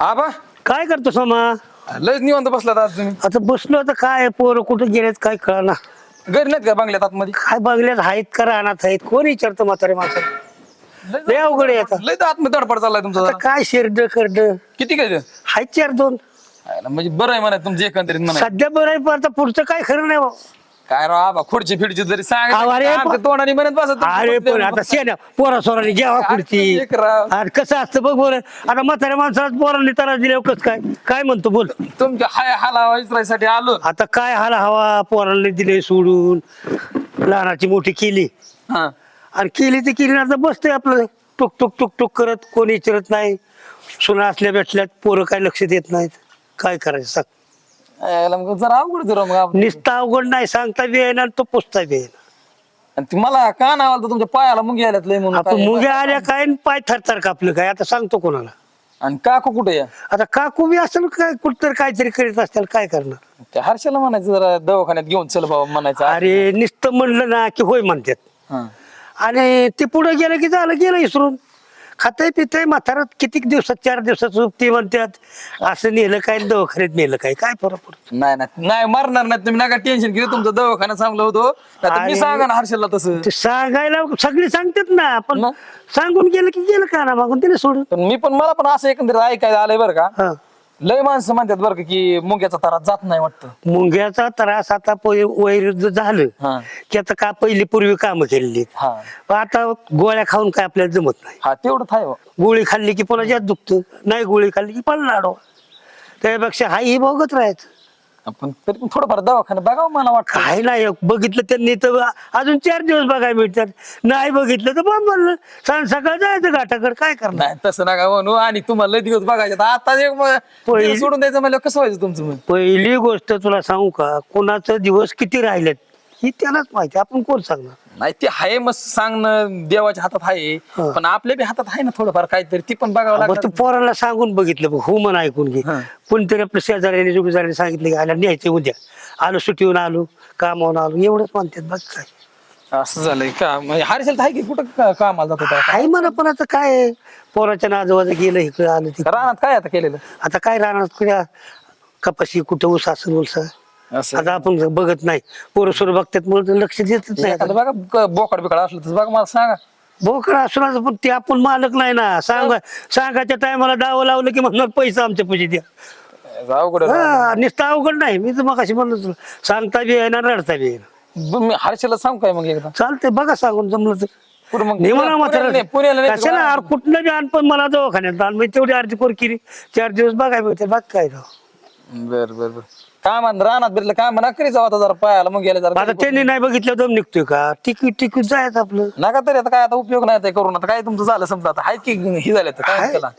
आबा. काय करतो सोमा? लयच निवांत बसलात आज तुम्ही. आता बसलो आता काय पोरं कुठं गेलेत काय कळना. घरी नाहीत का बंगल्यात आतमध्ये? काय बघल्यात आहेत का रानात आहेत? कोण विचारतं म्हातारे म्हातारे लय अवघड आहे आता. लय तर आतमध्ये धडपड चाललाय तुमचा आता. काय शेरड करड किती काय? आहेत चार दोन. म्हणजे बरं आहे म्हणा तुमचं एकंदरीत म्हणा सध्या बरं आहे पण आता पुढचं काय खरं नाही भाऊ. काय राव आबा खुर्ची फिडची जरी अहो, अरे, सांग पण- तोंडाने म्हणत बसत अरे पण आता शेण्या पोरा सोराने घ्यावा खुर्ची. एक राव. अरे कसं असतं बघ बरं. आता म्हाताऱ्या माणसाला पोरांनी त्याला दिले कसं काय? काय म्हणतो बोल? तुमच्या हाय हाला विचारायसाठी आलो. आता काय हाला हवा पोरांनी दिले सोडून? लहानाची मोठी केली. हा. आणि केली ती केली आता बसतोय आपलं. टुक टुक टुक टुक करत कोणी विचारत नाही. सुना असल्या भेटल्यात पोरं काय लक्ष देत नाहीत. काय करायचं सांग. यायला मग जरा अवघड जरा मग आपण. निस्ता अवघड नाही सांगता बी येईना आणि तो पुसता बी येईना. आणि ती मला का नाव आलं तुमच्या पायाला मुंगी आल्यात लय म्हणून आपण काय- मुंग्या आल्या काय आणि पाय थरथर कापलं काय? आता सांगतो कोणाला. आणि काकू कुठे या आता काकू बी असेल काय कुठतर काहीतरी करीत असतील काय करणार? त्या हर्षाला म्हणायचं जरा दवाखान्यात घेऊन चल बाबा म्हणायचं. अरे नुसतं म्हणलं ना की होय म्हणतात. हा. आणि ते पुढे गेलं की झालं गेलं इसरून. खातंय पितंय म्हातारत कितीक दिवसात चार दिवसात ते म्हणतात. असं नेलं काय दवाखान्यात नेलं काय? काय फरक पडतो? नाही नाही. नाही मरणार नाही. तुम्ही नका टेन्शन घेऊ. तुमचं दवाखाना चांगलं होतो. नाहीतर मी अरे. सांगा ना हर्षलला तसं. ते सांगायला सगळी सांगतात ना. पण मग? सांगून गेलं की गेलं का ना मागून तिने सोडून. पण मी पण मला पण असं एकंदरीत ऐकायला आलंय बरं का. हा. लय माणसं म्हणतात बरं का की मुंग्याचा तारा जात नाही वाटतं. मुंग्याचा त्रास आता पै- वैरुद्ध झालं. हा. की आता का पहिली पूर्वी कामं केलेली. हा. पण आता गोळ्या खाऊन काय आपल्याला जमत नाही. हा तेवढं थाय हो. गोळी खाल्ली की पुन्हा जास्त दुखतं नाही गोळी खाल्ली की आडवा त्यापेक्षा हा ही बघत राहायचं. पण तरी पण थोडंफार दवाखाना बघावं मला वाटतं. काय नाही बघितलं त्यांनी तर अजून चार दिवस बघायला मिळतात नाही बघितलं तर बघ म्हणलं सांग सकाळ जायचं घाटाकडे काय करणार? नाही तसं नका म्हणू. आणि तुम्हाला लय दिवस बघायचे. आता आता एक पहिली- दिवस सोडून द्यायचं म्हणलं कसं व्हायचं तुमचं मग? पहिली गोष्ट तुला सांगू का? कोणाचं दिवस किती राहिलेत ही त्यालाच माहिती. आपण कोण सांगणार? नाही ते आहे मग सांगणं देवाच्या हातात आहे हा. पण आपल्या बी हातात आहे ना थोडंफार काहीतरी ती पण बघावं तू लागतं पोराला सांगून बघितलं बघ हो म्हण ऐकून घे. हा. कोणतरी आपल्या शेजाऱ्याने जोडीदाराने सांगितलं की आला न्यायचं उद्या आलो सुट्टीहून आलो कामावून आलो एवढंच म्हणतात बघ काय असं झालंय का? म्हणजे हर्षल आहे की कुठं का- कामाला जात होता काय म्हणा पण आता काय आहे? पोराच्या नाजवाजा गेलं इकडे आलं तिकडे. रानात काय आता केलेलं? आता काय राहणार कुठे कपाशी कुठं ऊस असं उलसा असं. आता आपण बघत नाही. पोरं सोर बघतात म्हणून लक्ष देतच नाही. एखादं बघा क- बोकड बिकड असलं तर बघा मला सांगा. बोकड असणार पण ते आपण मालक नाही ना. सांगा सांगायच्या टायमाला डावं लावलं की म्हणणार पैसा आमच्या पैसे द्या. अवघड आहे. हा नुसतं अवघड नाही. मी तर मग अशी म्हणलो तुला. सांगता बी आहे ना रडता बी मी हर्षलला सांगू काय मग एकदा? चालतंय बघा सांगून जमलं तर. पुढं मग? नाही म्हणा पुण्याला नाही, पुण्याला म्हातारा नाही, कशाला यार कुठलं बी आण पण मला दवाखान्यात आण. मी तेवढी अर्धी पोर केली. चार दिवस बघायला मिळते बाग काय राव. बर बर बर. काय म्हण रानात बिरलं काय म्हणा करी जाऊ आता जरा पायाला मग गेले जरा आता त्यांनी नाही बघितलं दम निघतोय का? तिकीट तिकीट जायचं आपलं. नका तरी आता काय आता उपयोग नाही ते करून. आता काय तुमचं झालं समजा आता? आहेत की हे झाले काय. त्याला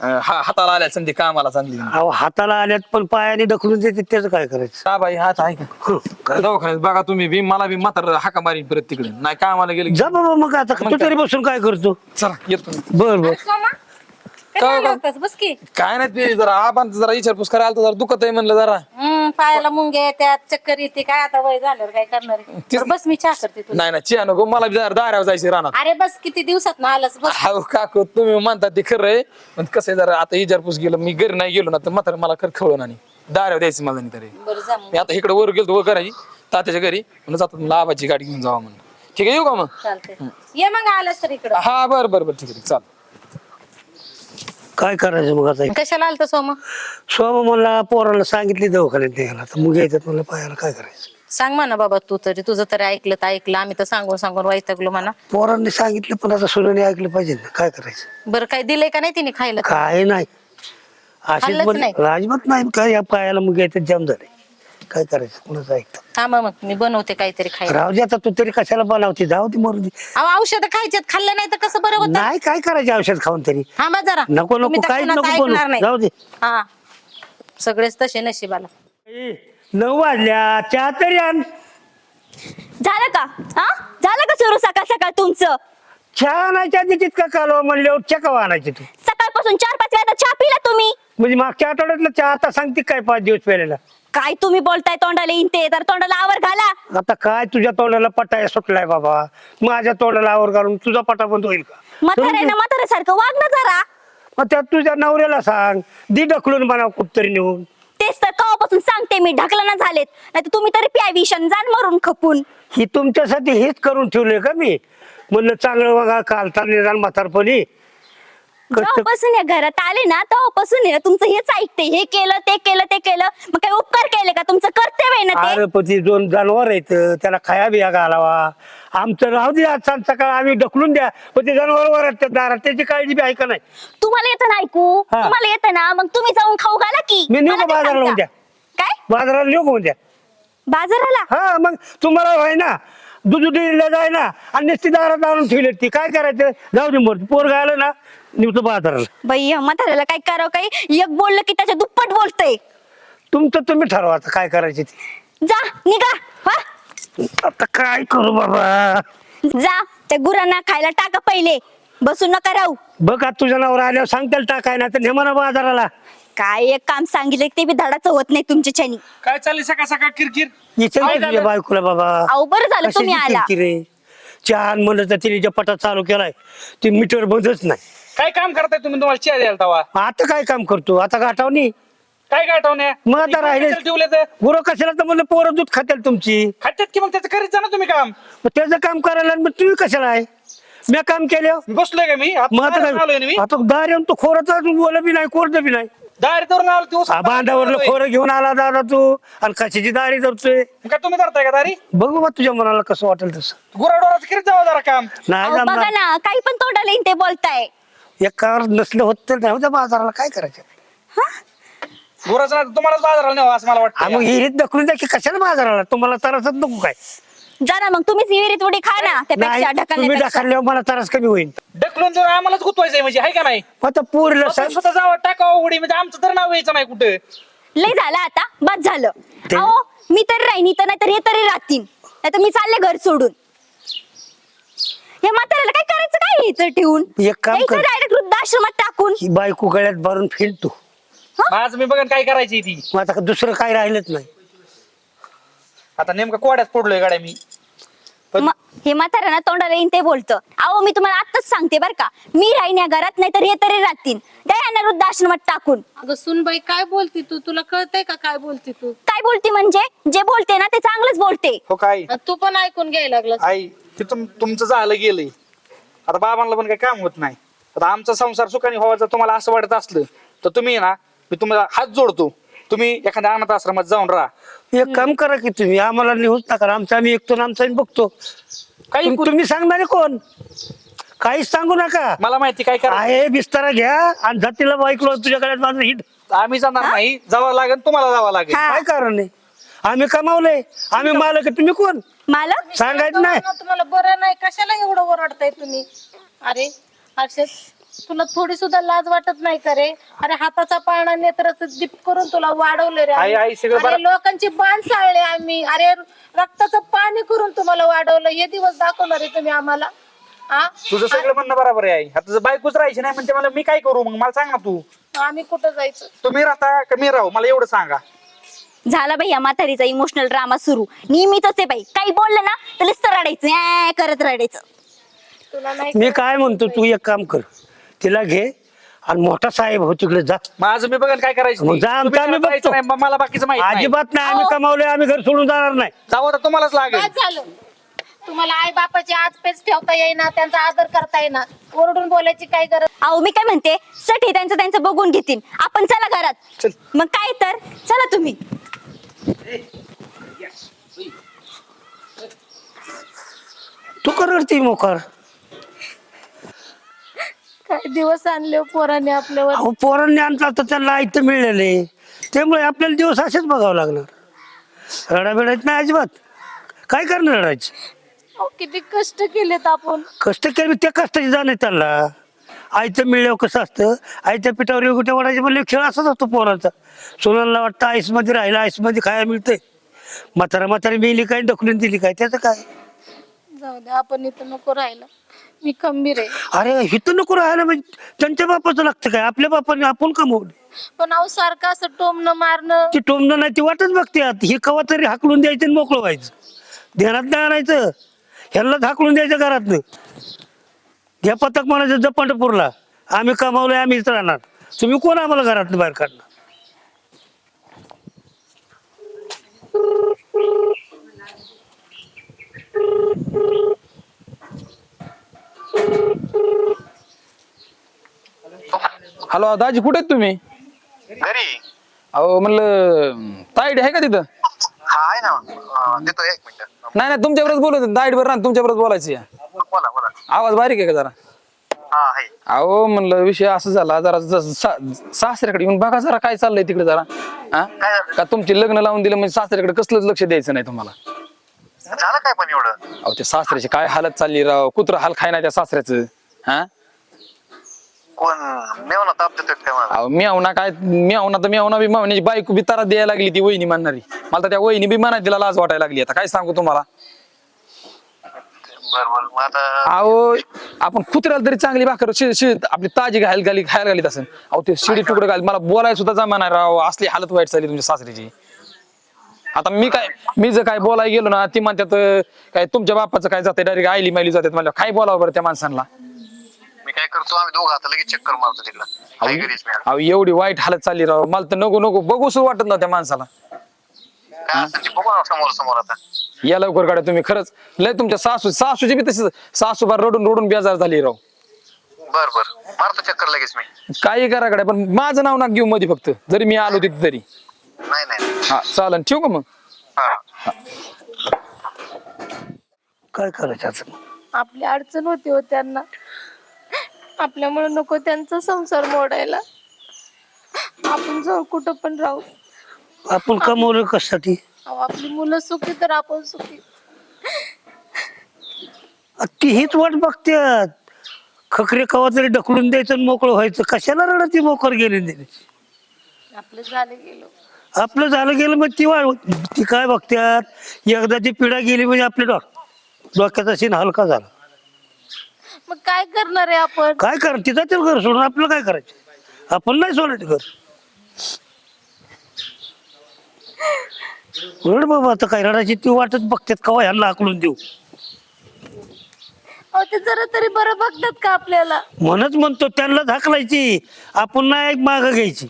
अं, हा हाताला आल्या संधी कामाला चांगली. अहो हाताला आल्यात पण पायाने ढकलून देते त्याचं काय करायचं? का बाई हात आहे का? दवाखान्यात बघा तुम्ही बी मला बी म्हातार हाका मारी परत तिकडे. नाही कामाला गेले जा बाबा मग आता तू तरी बसून काय करतो? चला येतो. मी. बर. बर सोमा काय काय गं? होतास बस की. काय नाही ते जरा आपण जरा विचारपूस करायला आलतो, जरा दुखत आहे म्हणलं जरा. पायाला मुंग्या येतात चक्कर येते काय आता वय झाल्यावर काय करणार आहे? तेच- बरं, बस मी चहा करते तुला. नाही ना चिया नको मला बी जरा दारावर जायचे रानात. अरे बस किती दिवसात ना आलास बस. हाव काकू तुम्ही म्हणता ते खरं आहे पण कसं आहे जरा आता इजारपूस गेलं मी घरी नाही गेलो ना तर म्हातारा मला खरं खवळून आणि दारावर द्यायचं मला नाही तरी. बरं जा मग. मी आता इकडे वर गेलो वर करायची तात्याच्या घरी म्हणून जातात लाभाची गाडी घेऊन जावा म्हणून. ठीक आहे येऊ का मग? चालते ये मग आलास तर इकडं. हा बर बर बर ठीक आहे चाल काय करायचं मग आता? कशाला आलता सोमा? स्वामा मला पोराला सांगितली दवाखान्यात द्यायला तर मग यायच्यात मला पायाला काय करायचं? सांग म्हणा बाबा तू तरी. तुझं तरी ऐकलं तर ऐकलं. आम्ही तर सांगून सांगून वैतागलो म्हणा. पोरांनी सांगितलं पण आता सुनाने ऐकलं पाहिजे ना. काय करायचं? बरं काय दिलंय का नाही तिने खायला? काय नाही. अशीच खाल्लंच पण नाही? राजमत नाही काय या पायाला मग यायचं जाम झाले काय करायचं? कुणाचं ऐकतं? थांबा मग मी बनवते काहीतरी खायला. राहू दे आता तू तरी कशाला बनवते? जाऊ दे मरू दे. अहो औषध खायच्यात खाल्लं नाही तर कसं बरं होतं? नाही काय करायचे औषध खाऊन तरी? थांबा जरा. नको तुम्ही नको तर काय कुणाचं नको ऐकणार नाही. जाऊ दे. हा. सगळेच तसे नशिबाला. ए, नऊ वाजल्या चहा तरी आण. झालं का? हा? झालं का सुरू सकाळ सकाळ तुमचं? चहा आणायच्या आधी तितका कालवा म्हणल्यावर चहा आणायची तू? सकाळपासून चार पाच वेळा चहा पिला तुम्ही. म्हणजे मागच्या आठवड्यातलं चहा आता सांगते काय पाच दिवस पहिल्याला काय तुम्ही बोलताय तोंडाला येईन ते तर तोंडाला आवर घाला. आता काय तुझ्या तोंडाला पटाया सुटलाय बाबा? माझ्या तोंडाला आवर घालून तुझा पटा बंद होईल का? म्हातारे ना म्हाताऱ्यासारखं वाग ना जरा. मग त्यात तुझ्या नवऱ्याला सांग दी ढकलून बनव कुठतरी नेऊन. तेच तर कवापासून सांगते मी ढकला ना झालेत. नाही तुम्ही तरी प्याविशन जाण मरून खपून. ही तुमच्यासाठी हेच करून ठेवलंय का मी? म्हणलं चांगलं बघा कालता निदान म्हातारपणी. जेव्हापासून या घरात आले ना तेव्हापासून आहे ना तुमचं हेच ऐकते. हे केलं ते केलं ते केलं. मग काही उपकार केले का? तुमचं कर्तव्य आहे ना ते? अरे पण ती दोन जनावर आहेत त्याला खाया बिया घालावा. आमचं राहू दे आज सांग सकाळ आम्ही ढकलून द्या. पण ते जनावर वर आहेत त्या दारात त्याची काळजी बी ऐका नाही? तुम्हाला येतं ना ऐकू? हा. तुम्हाला येतं ना मग तुम्ही जाऊन खाऊ घाला की. मी नेऊ मला का ते बाजाराला. उद्या? काय? बाजाराला नेऊ का द्या बाजाराला? हा मग तुम्हाला व्हाय ना दूध डेअरीला जाय ना आणि नुसती दारात आणून ठेवले ती. काय करायचं? जाऊ दे मोर पोर आलं ना निघतो बाजाराला बाई म्हाताऱ्याला काय करावं काही एक बोललं की त्याच्या दुप्पट बोलतय. तुमचं तुम्ही ठरवा आता काय करायचे ते. जा निघा हा. आता काय करू बाबा? जा त्या गुरांना खायला टाका पहिले. बसून नका राहू. बघ आता तुझ्या नावर आल्यावर सांगताल टाकाय ना तर नेमा बाजाराला. काय एक काम सांगितलं की ते बी धडाचं होत नाही तुमच्या छानी. काय चालली सकाळ सकाळ किरकिर? बायकोला बाबा. अहो बरं झालं तुम्ही कशाची आला. किरकिर आहे छान म्हणलं तर तिने ज्या पटात चालू केलाय ते मीटर बंदच नाही. काय काम करताय तुम्ही? तुम्हाला चहा द्यायला तवा. आता काय काम करतो? आता गाठावनी काय गाठवण्या मग आता राहिले. ठेवले तर गुरु कशाला तर म्हणलं पोरं दूध खातील तुमची. खात्यात की मग त्याचं करीत जा ना तुम्ही काम. मग त्याचं काम करायला आणि मग तुम्ही कशाला आहे? मी काम केलं. मी बसलोय का मी? मग आता आता आलोय ना मी? काय आता दार येऊन तो खोरच बोल बी नाही कोरड बी नाही. दारी धरून आलो दिवस बांधावरलं खोरं घेऊन आला दादा तू. आणि कशाची दारी धरतोय काय तुम्ही धरताय का दारी बघू बा तुझ्या मनाला कसं वाटेल तसं. गुराडोराचं करीत जावं जरा काम? नाही अहो, बघा जमणार ना काही पण तोंडाला येईन ते बोलताय. एकावर नसलं होत तर नाही होत्या बाजाराला काय करायचं? गुराचं नाही तर तुम्हालाच बाजाराला न्यावं असं मला वाटतं मग हिरीत ढकलून द्या की कशाला बाजाराला? तुम्हाला तरसच नको काय? जा ना मग तुम्हीच विहिरीत उडी खा ना नाही त्यापेक्षा तुम्ही ढकलण्यापेक्षा. ढकलल्यावर मला तरस कमी होईल. ढकलून जर आम्हालाच गुतवायचंय म्हणजे आहे का नाही? आता पूर्ण स्वतः स्वतः जावं टाकावं उडी म्हणजे आमचं तर नाव यायचं नाही कुठं. लय झालं आता बस झालं. ते- अहो मी तर राहीन तर नाही तर हे तरी राहतील. नाही तर मी चालले घर सोडून. हे म्हाताऱ्याला काय करायचं काय इथं ठेवून? एक काम कर. डायरेक्ट वृद्धाश्रमात टाकून. ही बायको गळ्यात भरून फिरतो आज मी बघन काय करायची ती. मग आता दुसरं काय राहिलंच नाही. आता नेमकं कोड्यात पडलोय गाड्या मी. पण- म- हे म्हातारा ना तोंडाला येईन ते बोलतं. अहो मी तुम्हाला आत्ताच सांगते बर का. मी राहीन या घरात नाही तर हे तरी राहतील. द्या यांना वृद्धाश्रमात टाकून. अगं सुनबाई काय बोलती तू? तुला कळतंय का काय बोलती तू? काय बोलते म्हणजे? जे बोलते ना ते चांगलंच बोलते. हो काय आणि तू पण ऐकून घ्यायला लागलास. आई ते तुम तुमचं झालं गेलंय. आता बाबांना पण काही काम होत नाही. आता आमचा संसार सुखाने व्हावा जर तुम्हाला असं वाटत असलं तर तुम्ही ना मी तुम्हाला हात जोडतो. तुम्ही एखाद्या अनाथ आश्रमात जाऊन राहा. एक काम करा की तुम्ही आम्हाला नेऊच नका आमचं आम्ही एकतो आणि आमचं आम्ही बघतो. काही तुम- तुम्ही सांगणारे कोण? काहीच सांगू नका. मला माहिती काय करा आहे बिस्तारा घ्या आणि जातीला बाईकलो तुझ्या गळ्यात माझं हिट. आम्ही जाणार नाही. जावं लागेल तुम्हाला जावं लागेल. हा. काय कारण आहे? आम्ही कमावले आम्ही मालक आहे, तुम्ही कोण? मालक? सांगायचं नाही. ना, तुम्हाला बरं नाही. कशाला एवढं ओरडताय तुम्ही? अरे अक्षय तुला थोडी सुद्धा लाज वाटत नाही का रे? अरे हाताचा पाळणा नेत्राचं दीप करून तुला वाढवले रे आई, आम्ही. आई, सगळं अरे लोकांची बाण साळले आम्ही. अरे रक्ताचं पाणी करून तुम्हाला वाढवलं. हे दिवस दाखवणार आहे तुम्ही आम्हाला. हा तुझं सगळं म्हणणं बरोबर आहे आई. आता बायकोच राहायची नाही म्हणते मला मी काय करू मग? मला सांग ना तू. आम्ही कुठं जायचं? तुम्ही राहता का मी राहू? मला एवढं सांगा. झाला बाई या म्हातारीचा इमोशनल ड्रामा सुरू. नेहमीच आहे बाई. काही बोललं ना तर रडायचं. "ऍ" करत रडायचं. तुला नाही मी काय म्हणतो तू एक काम कर. तिला घे आणि मोठा साहेब हो तिकडे जा. माझं मी बघन काय करायचं मग तुम्ही आम्ही बघतो. नाही, मला बाकीचं माहिती नाही. अजिबात नाही आम्ही कमावले आम्ही घर सोडून जाणार नाही. जावं तर तुम्हालाच लागेल. झालं? तुम्हाला आई बापाची आज पेच ठेवता येईना त्यांचा आदर करता येईना. ओरडून बोलायची काय गरज अहो मी काय म्हणते? सट हे त्यांचं त्यांचं बघून घेतील. आपण चला घरात. चल. मग काय तर? चला तुम्ही. तू करती मोकार. काय दिवस आणले हो पोराने आपल्यावर? अहो पोरांनी आणला तर त्यांना ऐकतं मिळलेले त्यामुळे आपल्याला दिवस असेच बघावं लागणार. रडाबिडायचं नाही अजिबात. काय करणार रडायचं? अहो, किती कष्ट केलेत आपण. कष्ट केले त्या कष्टाची जाणे त्यांना. आईचं मिळल्यावर कसं असतं? आईच्या पिठावर योगटे वाढायचे म्हणजे खेळ असाच असतो पोराचा. सोनाला वाटतं आईसमध्ये राहिला आईसमध्ये खायला मिळतंय. म्हातारा म्हातारी मिली काय ढकलून दिली काय त्याचं काय? जाऊ दे आपण इथं नको राहायला मी खंबीर आहे. अरे हिथं नको राहायला म्हणजे त्यांच्या बापाचं लागतं काय? आपल्या बापाने आपण कमवले. पण अहो सारखं असं टोमणं मारणं. ती टोमणं नाही ती वाटच बघते आता. ही कवा तरी हाकलून द्यायचं आणि मोकळं व्हायचं. ध्यानात नाही आणायचं. ह्यांना हाकलून द्यायचं घरातनं. घ्या पथक म्हणायचं जपांडपूरला आम्ही कमावलंय आम्हीच राहणार. तुम्ही कोण आम्हाला घरातनं बाहेर काढणार? हॅलो दाजी कुठे आहेत तुम्ही? घरी. अहो म्हणलं ताईड आहे का तिथं? हा आहे ना. अं, देतो एक मिनिट. नाही नाही तुमच्याबरोबर बोलत ताईड बरं ना तुमच्याबरोबर बोलायचं या बोला बोला. आवाज बारीक आहे का जरा? हा आहे. अहो म्हणलं विषय असं झाला जरा ज- सा- सासऱ्याकडे येऊन बघा जरा काय चाललंय तिकडे जरा. हा? काय झालं? का तुमचे लग्न लावून दिलं म्हणजे सासऱ्याकडे कसलंच लक्ष द्यायचं नाही तुम्हाला? झालं काय पण एवढं? अहो त्या सासऱ्याची काय हालत चालली राव? कुत्र हाल खाय ना त्या सासऱ्याचं. हा? कोण मेवना ताप देतोय काय मला अहो म्यावना काय म्यावना तर म्यावना बी मावण्याची बायको बी तारा द्यायला लागली ती वहिनी म्हणणारी. मला तर त्या वहिनी बी म्हणा तिला लाज वाटायला लागली. आता काय सांगू तुम्हाला? बर बर मग आता अहो आपण कुत्र्याला तरी चांगली भाकर शि- शि- आपली ताजी घाल घाली खायला घालीत असेल. अहो ते शिडी तुकडं घाल मला बोलायला सुद्धा जमा नाही राव. असली हालत वाईट झाली तुमच्या सासरीची. आता मी काय मी जर काय बोलायला गेलो ना ती म्हणतात अं, काय तुमच्या बापाचं काय जाते डायरेक्ट आईली मायली जातात मला काय बोलावं बरं त्या माणसांना? मी करतो आम्ही दोघं आता लगेच चक्कर मारतो तिकडं. घरीच अहो एवढी वाईट हालत चालली राव. मला तर नको नको बघू सुद्धा वाटत ना त्या माणसाला. काय असेल ते बघू ना समोर समोर आता. या लवकर गाड्या तुम्ही खरंच. लय तुमच्या सासू सासूची बी तशीच सासू बार रडून रडून बेजार झाली राव. बर बर. मारतो चक्कर लगेच मी. काही करा गाड्या पण माझं नाव ना घेऊ मध्ये फक्त. जरी मी आलो तिथे तरी. नाही नाही हा चालन ठेवू का मग? हा. काय करायचं आता? आपली अडचण होती हो त्यांना. आपल्यामुळे नको त्यांचा संसार मोडायला. आपण जाऊ कुठं पण राहू. आपण कमवलं कशासाठी? अहो, आपली मुलं सुखी तर आपण सुखी. ती हीच वाट बघतात खकरे कवा तरी ढकलून द्यायचं आणि मोकळं व्हायचं. कशाला रडत ती मोकर गेली नाही आपलं झालं गेलो. आपलं झालं गेलं मग ती वाढ ती काय बघतात एकदा ती पिढा गेली म्हणजे आपल्या डॉ डोक्याचा सीन हलका झाला. मग काय करणार आहे आपण? काय कर तिथं ते घर सोडून आपलं काय करायचं? आपण नाही सोडायचं घर. रड बाबा आता काय रडायची ती वाटत बघतात कवा ह्यांना आकलून देऊ. अहो ते जरा तरी बरं बघतात का आपल्याला? म्हणच म्हणतो त्यांना धाकलायची आपण नाही माग घ्यायची.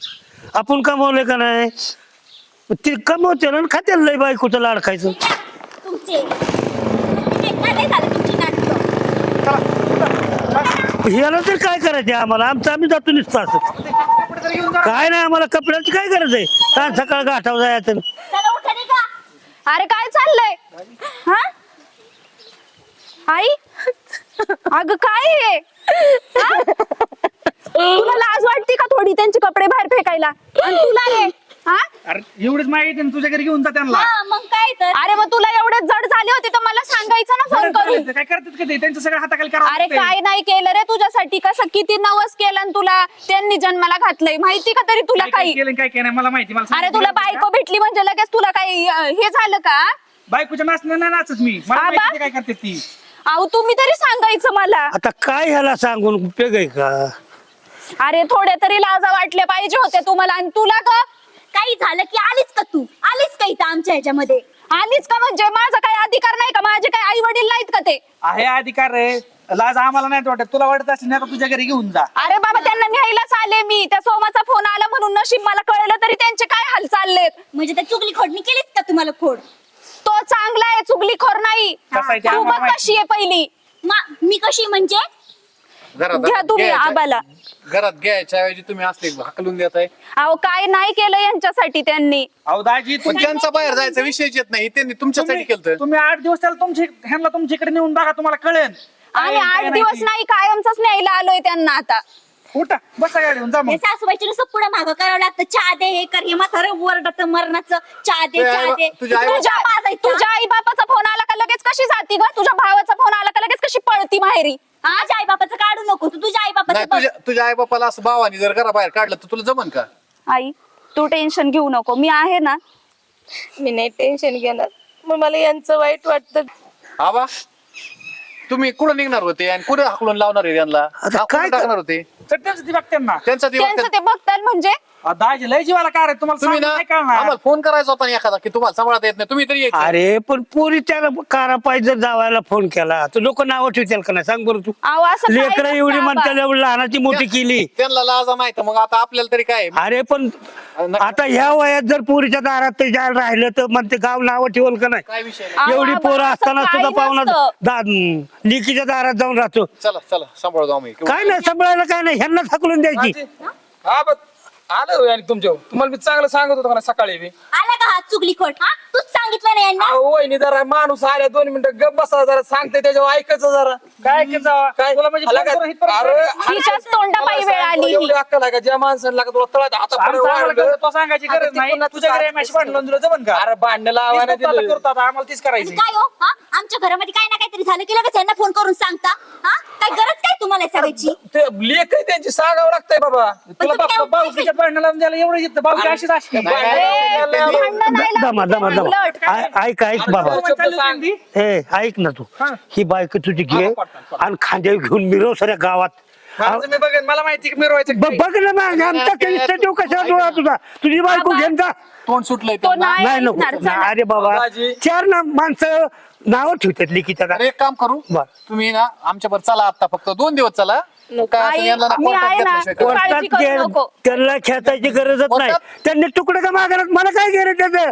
आपण कमावलंय का नाही? ते कमवते ना खात्याला लय बायकोचं लाड खायचं तुमचे. काय नाही झालं तुमची नाटकं ह्याला तर काय करायचं आम्हाला? आमचं आम्ही जातो नुसतं असं. काय नाही आम्हाला कपड्याची काय गरज आहे? काय सकाळ गाठाव जायचं. चला उठा निघा. अरे काय चाललंय? हा? आई? अगं काय आहे हा? तुला लाज वाटते का थोडी त्यांचे कपडे बाहेर फेकायला? आणि तुला रे हा? अरे एवढेच माहिती आहे, तुझ्या घरी घेऊन जा त्यांना. मग काय तर? अरे मग तुला एवढे जड झाले होते तर मला सांगायचं ना फोन करून. काय करतात का ते त्यांच्या सगळ्या हाताखाली करा अरे काय नाही केलं रे तुझ्यासाठी कसं किती नवस केलं तुला? त्यांनी जन्माला घातलंय. माहिती का तरी तुला काही? केलं काय केलं मला माहिती मला अरे सांगितलं तुला बायको भेटली म्हणजे लगेच तुला काही अं, हे झालं का? बायकोच्या नाचण्या नाही नाचत मी. मला आबा? माहिती ते काय करते ती. अहो तुम्ही तरी सांगायचं मला. आता काय ह्याला सांगून उपयोग आहे का? अरे थोड्या तरी लाजा वाटल्या पाहिजे होत्या तुम्हाला. आणि तुला ग काही झालं की आलीच का तू? आलीच का इथं आमच्या ह्याच्यामध्ये? आलीच का म्हणजे? माझा काही अधिकार नाही का? माझे काही आई वडील नाहीत का ते? आहे अधिकार रे. लाज आम्हाला नाही वाटत. तुला वाटत असेल नाही आता तुझ्या घरी घेऊन जा. अरे बाबा त्यांना न्यायलाच आले मी. त्या सोमाचा फोन आला म्हणून नशीब मला कळलं तरी त्यांचे काय हाल चाललेत? म्हणजे त्या चुगली खोडणी केलीच का तुम्हाला खोड? तो चांगला आहे चुगलीखोर नाही. आहे ते बघ. कशी आहे पहिली. मा- मी कशी म्हणजे? घ्या तुम्ही आबाला. घरात घ्यायच्या ऐवजी तुम्ही असले हाकलून देताय. अहो काय नाही केलं यांच्यासाठी त्यांनी. अहो दाजी पण तुम्ही त्यांचा बाहेर जायचा विषयच येत नाही. त्यांनी तुमच्यासाठी केलं तुम्ही आठ दिवस त्याला तुमच्या ह्यांना तुमच्याकडे नेऊन बघा तुम्हाला कळेल. आम्ही आठ दिवस नाही कायमचाच न्यायला आलोय त्यांना आता. उठा बसा जा हे सासूबाईची नुसतं पुढे मागं करावं लागतं. चहा दे हे कर हे म्हातारं मरणाचं. चहा दे तुझ्या चहा आई- दे. तुझ्या आई-. तुझ्या आई बापाचा फोन आला का लगेच कशी जाती ग? तुझ्या भावाचा फोन आला का लगेच कशी पळती माहेरी? माझ्या आई बापाचं काढू नको. तू तुझ्या आई नाही बापाचं तुझ्या तुझ्या आई बापाला असं भावानी जर घराबाहेर काढलं तर तुला जमन का? आई तू टेन्शन घेऊ नको. मी आहे ना. मी नाही टेन्शन घेणार. मग मला यांचं वाईट वाटतं. आबा तुम्ही कुठं निघणार होते आणि कुठं हाकलून लावणार आहे त्यांना हा, काय टाकणार होते? तर त्यांचं ती बघते ना त्यांचा दिवस त्यांचं ते बघताल म्हणजे दाजी लय जीवाला काय रे तुम्हाला तुम्ही ना नाही कळणार. फोन करायचा होता ना एखादा की तुम्हाला सांभाळता येत नाही तुम्ही तरी यायचं. अरे पण पोरी त्याला कारा पाहिजे जावायला फोन केला तर लोक नावं ठेवतील का नाही? सांग बरं तू. अहो असं काय लेकरं नसतं एवढी आबा. म्हणतात एवढी लहानाची मोठी केली. त्यांना लाजा नाही तर मग आता आपल्याला तरी काय? अरे पण आता ह्या वयात जर पोरीच्या दारात ते जायला राहिलं तर म्हणते गाव नावं ठेवल का नाही? काय विषय नाही. अहो, एवढी पोरं असं असताना काही सुद्धा पाहुणा नसतं. दा- लिकीच्या दारात जाऊन राहतो. चला चला सांभाळू आम्ही. काय नाही सांभाळायला काय नाही ह्यांना थाकलून द्यायची. हा बघ आलं आणि तुमच्या तुम्हाला मी चांगलं सांगत होतो नाही सकाळी बी? आला का हात चुकली खोट हा? तूच सांगितलं नाही यांना. अहो, वहिनी जरा माणूस आल्या दोन मिनिटं गप बसा जरा सांगते त्याच्यावर ऐकायचं जरा. काय की जावा? काय? तुला म्हणजे फोन का? करून इथपर्यंत अरे, बोलायचं? हिच्याच तोंडापायी वेळ आली. ही. एवढी अक्कल आहे का? ज्या माणसाला का तुला तळात आमचं हातापर्यंत आम्हाला वाढलं. कळतं, तो सांगायची आता गरज ते नाही? कोणाचं तुझ्या घरी साथ मॅच भांडण तुला जमन का? अरे भांडण लावायला तीच आता दिलं. करतो आता आम्हाला तीच आणि करायची काय हो हा? आमच्या घरामध्ये काय ना काहीतरी झालं की लगेच यांना फोन करून सांगता? हा? काय गरज काय तुम्हाला या सगळ्याची? ते लेख आहे त्यांची सांगावं लागतंय बाबा. तुला तुम्ही काय बाप- भाऊकीच्या भांडणाला द्यायला एवढं येतं भाऊकी अशीच असते. नाही, ए, नाही, भांडणं नाही दमा दमा लागली, दमा. उलट. ऐ- ऐक ऐक बाबा. ए ऐक ना तू. ही. बायक तुझी घे हा. आणि खांद्यावर घेऊन मिरव सऱ्या गावात. माझं मी बघेन मला माहिती की मिरवायचं ब- बघ ना मग आमचा इन्स्टिट्यूट कशा डोळा तुझा तुझी बायको घेऊन जा तोंड सुटलंय तो त्यांना. नाही नाही नको ऐकणार, चला. नाही, अरे बाबा बाबाजी. चार ना माणसं नावं ठेवतात लिखीच्या अरे एक काम करू बर. तुम्ही ना आमच्या बरोबर चला आता फक्त दोन दिवस चला काय असेल आई, यांना ना मी कोर्टात आहे ना. घेतल्याशिवाय कळत काळजी कोर्टात करू गे- नको. त्यांना खेचायची गरजच नाही कोर्टात? त्यांनी तुकडे का मागणार मला काय गेलं त्याचं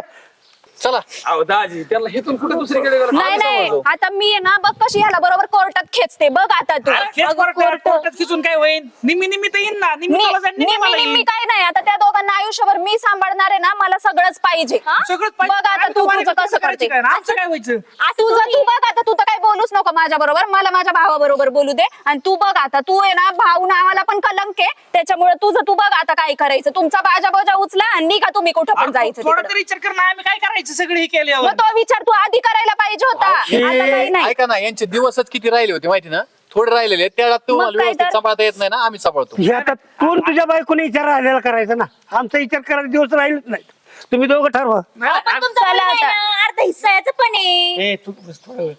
चला. अहो दाजी त्याला हेतून कुठे दुसरीकडे गेलं नाही आम्ही नाही. आता मी आहे ना बघ कशी ह्याला बरोबर कोर्टात खेचते. बघ आता तू. अरे, खेच अगं, कोर्टात- कोर्ट- कोर्टात खिचून काय होईन? निम्मी निम्मी तर येईन ना. निम्मी जाईन, निम्मी मला येईन. काय नाही. आता त्या दोघांना आयुष्यभर मी सांभाळणार आहे ना मला सगळंच पाहिजे. हा? सगळंच पाहिजे. बघ आता आम्ही तू तुम्हाला तुझं कसं करते. काय ना? आमचं काय व्हायचं? तुझं तू बघ आता तू तर काही बोलूच नको माझ्या बरोबर मला माझ्या भावाबरोबर बोलू दे. आणि तू बघ आता तू आहे ना भाऊ नावाला पण कलंक आहे. त्याच्यामुळे तुझं तू बघ आता काय करायचं. तुमचा बाजा बोजा उचला आणि निघा तुम्ही कुठं पण जायचं थोडा तिकडं. तरी विचार कर ना आम्ही काय करायचं? सगळे हे मग तो विचार तू आधी करायला पाहिजे होता. आता काही नाही. ऐका ना यांचे दिवसच किती राहिले होते माहिती ना? थोडे राहिलेले. त्याला काय व्यवस्थित तर? सांभाळता येत नाही ना आम्ही सांभाळतो. हे आता तू आणि तुझ्या बायकोने विचार राहिलेला करायचा ना? आमचा विचार करायला दिवस राहिलेच नाही तुम्ही दोघं ठरवा. नाही, पण तुमचा चला मुलगा आहे आता. ना, अर्धा हिस्सा याचा पण आहे. ए तू बस थोडं वेळ.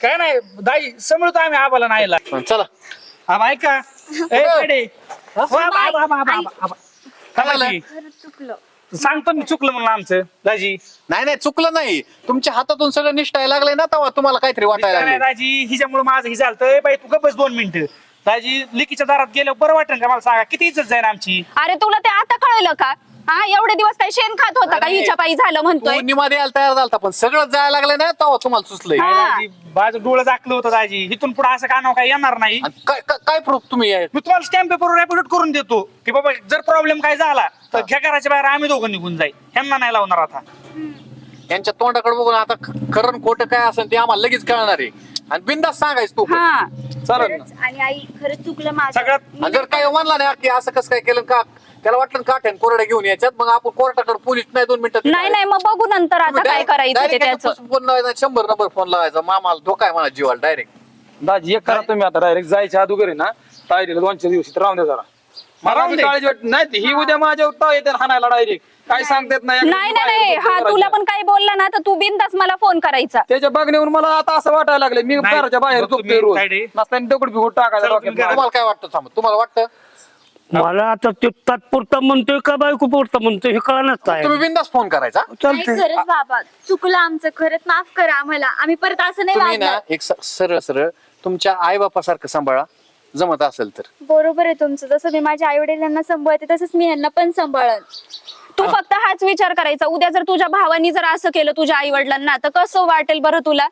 काय नाही दाई समजतो आम्ही आबाला नाहीला चला. आबा ऐका. ए कडे हो, आबा, आबा, आबा, आबा, आबा, आबा. काय झालं? दाजी, सांगतो मी चुकलं म्हणून आमचं. दाजी. नाही नाही चुकलं नाही. तुमच्या हातातून सगळं निष्ठायला लागलंय ना तेव्हा तुम्हाला काहीतरी वाटायला नाही, लागले दाजी. हिच्यामुळे माझं हे झालं बाई तू गप्पच दोन मिनिटं. दाजी लिकीच्या दारात गेल्यावर बरं वाटेल का मला सांगा? किती इज्जत जाईल आमची? अरे तुला ते आता कळलं का? हा एवढे दिवस काही शेण खात होता का? अरे, हिच्या पायी झालं म्हणतोय. निमा द्यायला तयार झालता पण सगळं जायला लागलंय ना तेव्हा तुम्हाला सुचलंय. हा. दाजी माझं डोळं झाकलं होतं दाजी. इथून पुढे असं कानाव काय येणार नाही? आणि काय काय- काय प्रूफ तुम्ही आहे? मी तुम्हाला स्टॅम्प पेपर रेप्युटेड करून देतो. की बाबा जर प्रॉब्लेम काय झाला तर घ्या घराच्या बाहेर आम्ही दोघं निघून जाईल ह्यांना नाही लावणार आता. यांच्या तोंडाकडे बघून आता खरं आणि खोटं काय असेल ते आम्हाला लगेच कळणार आहे. आणि बिंदास सांगायच तू. पण. हा. चालेल ना. खरंच, आणि आई खरंच चुकलं माझं. सगळ्यात आणि जर काय म्हणला नाही की असं कसं काय केलं का? त्याला वाटलं काठ्यान कोरड्या घेऊन याच्यात मग आपण कोर्टाकडे पोलीस नाही दोन मिनिटात नाही नाही मग बघू नंतर आता काय करायचं ते त्याचं. फोन लावायचा शंभर नंबर फोन लावायचा. मामाला धोका आहे मला जीवाला डायरेक्ट दाजी एक करा तुम्ही आता डायरेक्ट जायच्या अगोदर आहे ना तायडीला दोन चार दिवस इथं राहून द्या जरा. मला राहून बी दे. काळजी वाटत. नाही ती ही उद्या माझ्या ताव येते हाणायला डायरेक्ट काय सांगतात नाही नाही नाही नाही. हा तुला पण काही बोलला ना तर तू बिनधास्त मला फोन करायचा. त्याच्या बघण्यावर मला आता असं वाटायला लागलं मी नाही, घराच्या बाहेर बघ तुम्ही झोपते रोज. नसताना दगड बिगड चला. तुम्हाला काय वाटतं थांब तुम्हाला वाटतं? मला आता ते तात्पुरता म्हणतोय का बायको पुरता म्हणतोय हे कळणार तुम्ही बिंदास फोन करायचा. नाही चालतंय खरंच बाबा चुकलं आमचं खरंच माफ करा आम्हाला. आम्ही परत असं नाही तुम्ही ना वागणार. एक स- सरळ सरळ तुमच्या आई बापासारखं सांभाळा. जमत असेल तर. बरोबर आहे तुमचं. जसं मी माझ्या आई वडिलांना सांभाळते तसंच मी यांना पण सांभाळन. तू फक्त हाच विचार करायचा. उद्या जर तुझ्या भावानी जर असं केलं तुझ्या आई वडिलांना तर कसं वाटेल बरं तुला?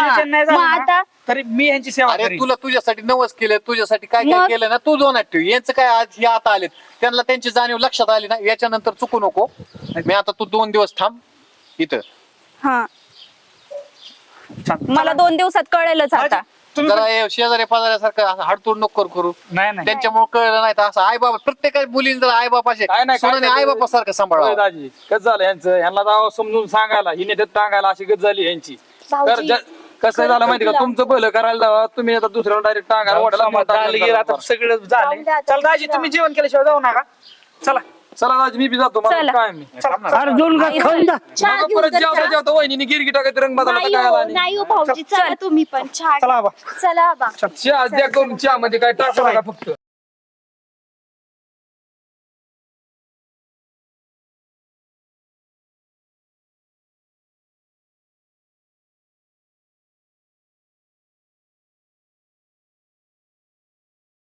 हा, मग आता? तरी मी यांची सेवा अरे करीन. तुला तुझ्यासाठी नवस केलं तुझ्यासाठी काय काय मग? केलं ना तू दोनात ठेव. यांचं काय आज हे आता आलेत? त्यांना त्यांची जाणीव लक्षात आली ना याच्यानंतर चुकू नको. मी आता तू दोन दिवस थांब इथं. हा. मला दोन दिवसात कळेलच आता. तुम्ही जरा हे शेजारी पाजाऱ्यासारखं असं हाडतोड नको करू करू. नाही नाही. त्यांच्यामुळे कळलं नाही तर असं आई बाबा प्रत्येक मुलींनी जर आई बापाचे काय नाही काय नाही. आई बापासारखं होय सांभाळा दाजी कसं झालं यांचं? यांना जावं समजून सांगायला. हिने टांगायला अशी गत झाली यांची. तर ज- कसं झालं माहिती का? तुमचं भलं करायला जावं. तुम्ही आता दुसऱ्याला डायरेक्ट झालं झालं गेलं आता सगळं आता चल दाजी तुम्ही जेवण केल्याशिवाय जाऊ नका. चला. चला दाजी मी बी जातो. मला चला. काय मी? अरे दोन घास खाऊन जा. चहा मग घेऊन परत तर जेवता जा. जेवता वहिनी गिरगी टाकायचं रंग बदलला नाही काय हो, नाही हो भाऊजी चला तुम्ही पण. चहा चला आबा चला चहा द्या करून चहा मध्ये काय टाकू नका फक्त.